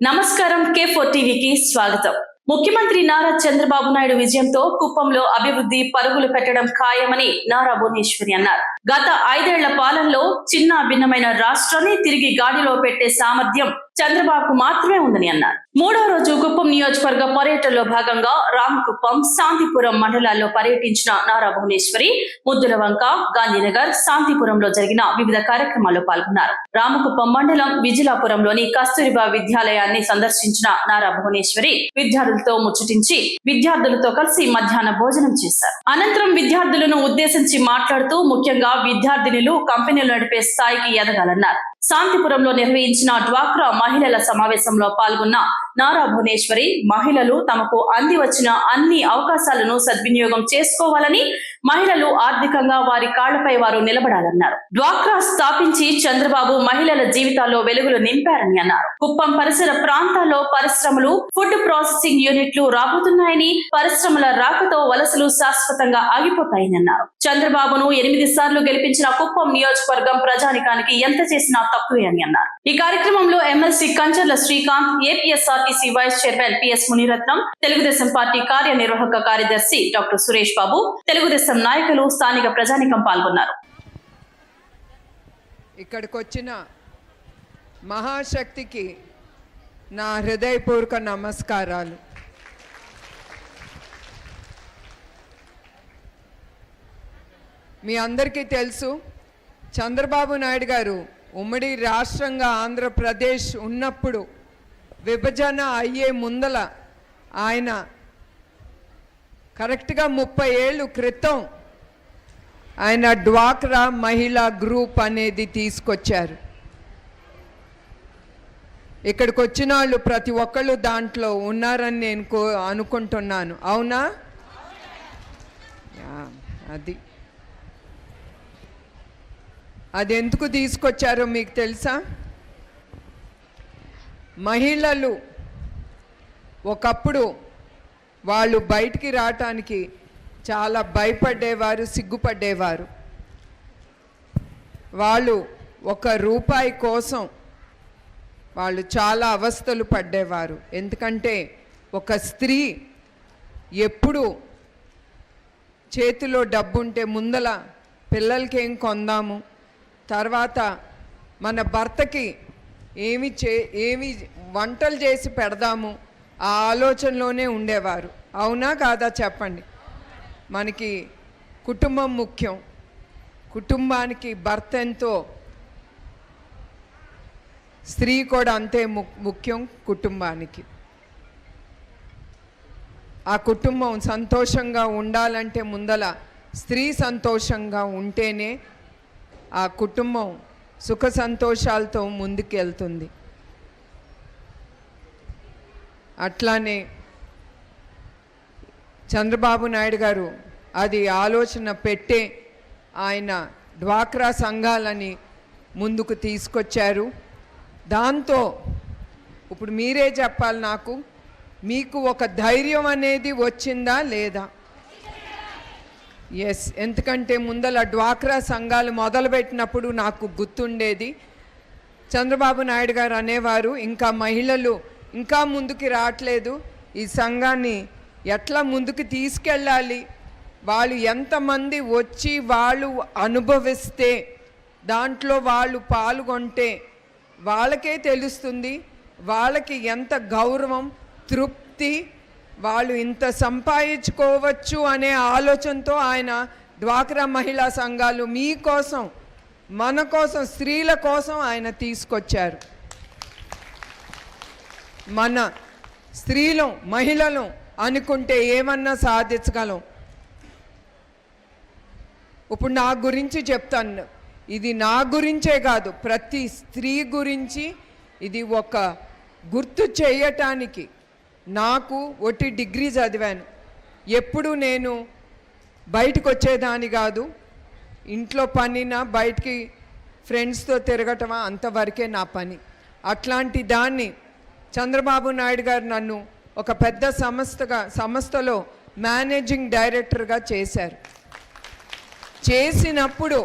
నమస్కారం కే ఫోర్ టీవీకి స్వాగతం. ముఖ్యమంత్రి నారా చంద్రబాబు నాయుడు విజయంతో కుప్పంలో అభివృద్ధి పరుగులు పెట్టడం ఖాయమని నారా భువనేశ్వరి అన్నారు. గత ఐదేళ్ళ పాలనలో చిన్న భిన్నమైన రాష్ట్రాన్ని తిరిగి గాడిలో పెట్టే సామర్థ్యం చంద్రబాబుకు మాత్రమే ఉందని అన్నారు. మూడో రోజు కుప్పం నియోజకవర్గ పర్యటనలో భాగంగా రామకుప్పం శాంతిపురం మండలాల్లో పర్యటించిన నారా భువనేశ్వరి ముద్దులవంక గాంధీనగర్ శాంతిపురంలో జరిగిన వివిధ కార్యక్రమాల్లో పాల్గొన్నారు. రామకుప్పం మండలం విజిలాపురంలోని కస్తూరిబా విద్యాలయాన్ని సందర్శించిన నారా భువనేశ్వరి విద్యార్థులతో ముచ్చటించి విద్యార్థులతో కలిసి మధ్యాహ్న భోజనం చేశారు. అనంతరం విద్యార్థులను ఉద్దేశించి మాట్లాడుతూ ముఖ్యంగా విద్యార్థినులు కంపెనీలు నడిపే స్థాయికి ఎదగాలన్నారు. శాంతిపురంలో నిర్వహించిన డ్వాక్రా మహిళల సమావేశంలో పాల్గొన్న నారా భువనేశ్వరి మహిళలు తమకు అంది వచ్చిన అన్ని అవకాశాలను సద్వినియోగం చేసుకోవాలని మహిళలు ఆర్థికంగా వారి కాళ్ళపై వారు నిలబడాలన్నారు. డ్వాక్రా స్థాపించి చంద్రబాబు మహిళల జీవితాల్లో వెలుగులు నింపారని అన్నారు. కుప్పం పరిసర ప్రాంతాల్లో పరిశ్రమలు ఫుడ్ ప్రాసెసింగ్ యూనిట్లు రాబోతున్నాయని పరిశ్రమల రాకతో వలసలు శాశ్వతంగా ఆగిపోతాయని అన్నారు. చంద్రబాబును ఎనిమిది సార్లు గెలిపించిన కుప్పం నియోజకవర్గం ప్రజానికానికి ఎంత చేసినా తక్కువే అని అన్నారు. ఈ కార్యక్రమంలో MLC Kancharla Srikanth APSRTC vice chairman PS Munirathnam Telugu Desam party కార్యనిర్వాహక కార్యదర్శి డాక్టర్ సురేష్ బాబు తెలుగుదేశం నాయకులు స్థానిక ప్రజానికం పాల్గొన్నారు. ఇక్కడికి వచ్చిన మహాశక్తికి నా హృదయపూర్వక నమస్కారాలు. మీ అందరికీ తెలుసు చంద్రబాబు నాయుడు గారు ఉమ్మడి రాష్ట్రంగా ఆంధ్రప్రదేశ్ ఉన్నప్పుడు విభజన అయ్యే ముందల ఆయన కరెక్ట్గా ముప్పై ఏళ్ళు క్రితం ఆయన డ్వాక్రా మహిళా గ్రూప్ అనేది తీసుకొచ్చారు. ఇక్కడికి వచ్చిన వాళ్ళు ప్రతి ఒక్కళ్ళు దాంట్లో ఉన్నారని నేను కో అనుకుంటున్నాను. అవునా? అది అది. ఎందుకు తీసుకొచ్చారో మీకు తెలుసా? మహిళలు ఒకప్పుడు వాళ్ళు బయటికి రావటానికి చాలా భయపడేవారు సిగ్గుపడేవారు. వాళ్ళు ఒక రూపాయి కోసం వాళ్ళు చాలా అవస్థలు పడ్డేవారు. ఎందుకంటే ఒక స్త్రీ ఎప్పుడు చేతిలో డబ్బుంటే ముందల పిల్లలకేం కొందాము? తర్వాత మన భర్తకి ఏమి చే ఏమి వంటలు చేసి పెడదాము? ఆ ఆలోచనలోనే ఉండేవారు. అవునా కాదా చెప్పండి. మనకి కుటుంబం ముఖ్యం. కుటుంబానికి భర్త ఎంతో. స్త్రీ కూడా అంతే ము- ముఖ్యం కుటుంబానికి. ఆ కుటుంబం సంతోషంగా ఉండాలంటే ముందల స్త్రీ సంతోషంగా ఉంటేనే ఆ కుటుంబం సుఖ సంతోషాలతో ముందుకెళ్తుంది. అట్లానే చంద్రబాబు నాయుడు గారు అది ఆలోచన పెట్టే ఆయన డ్వాక్రా సంఘాలని ముందుకు తీసుకొచ్చారు. దాంతో ఇప్పుడు మీరే చెప్పాలి నాకు మీకు ఒక ధైర్యం అనేది వచ్చిందా లేదా? ఎస్ ఎందుకంటే ముందల డ్వాక్రా సంఘాలు మొదలుపెట్టినప్పుడు నాకు గుర్తుండేది. చంద్రబాబు నాయుడు గారు అనేవారు ఇంకా మహిళలు ఇంకా ముందుకు రావట్లేదు. ఈ సంఘాన్ని ఎట్లా ముందుకు తీసుకెళ్ళాలి? వాళ్ళు ఎంతమంది వచ్చి వాళ్ళు అనుభవిస్తే దాంట్లో వాళ్ళు పాల్గొంటే వాళ్ళకే తెలుస్తుంది. వాళ్ళకి ఎంత గౌరవం తృప్తి వాళ్ళు ఇంత సంపాదించుకోవచ్చు అనే ఆలోచనతో ఆయన డ్వాక్రా మహిళా సంఘాలు మీకోసం మన కోసం స్త్రీల కోసం ఆయన తీసుకొచ్చారు. మన స్త్రీలు మహిళలు అనుకుంటే ఏమన్నా సాధించగలం? ఇప్పుడు నా గురించి చెప్తాను. ఇది నా గురించే కాదు ప్రతి స్త్రీ గురించి ఇది ఒక గుర్తు చేయటానికి నాకు ఒట్టి డిగ్రీ చదివాను. ఎప్పుడు నేను బయటకు వచ్చేదాన్ని కాదు ఇంట్లో పనినా బయటికి ఫ్రెండ్స్తో తిరగటమా అంతవరకే నా పని. అట్లాంటి దాన్ని చంద్రబాబు నాయుడు గారు నన్ను ఒక పెద్ద సంస్థగా సంస్థలో మేనేజింగ్ డైరెక్టర్గా చేశారు. చేసినప్పుడు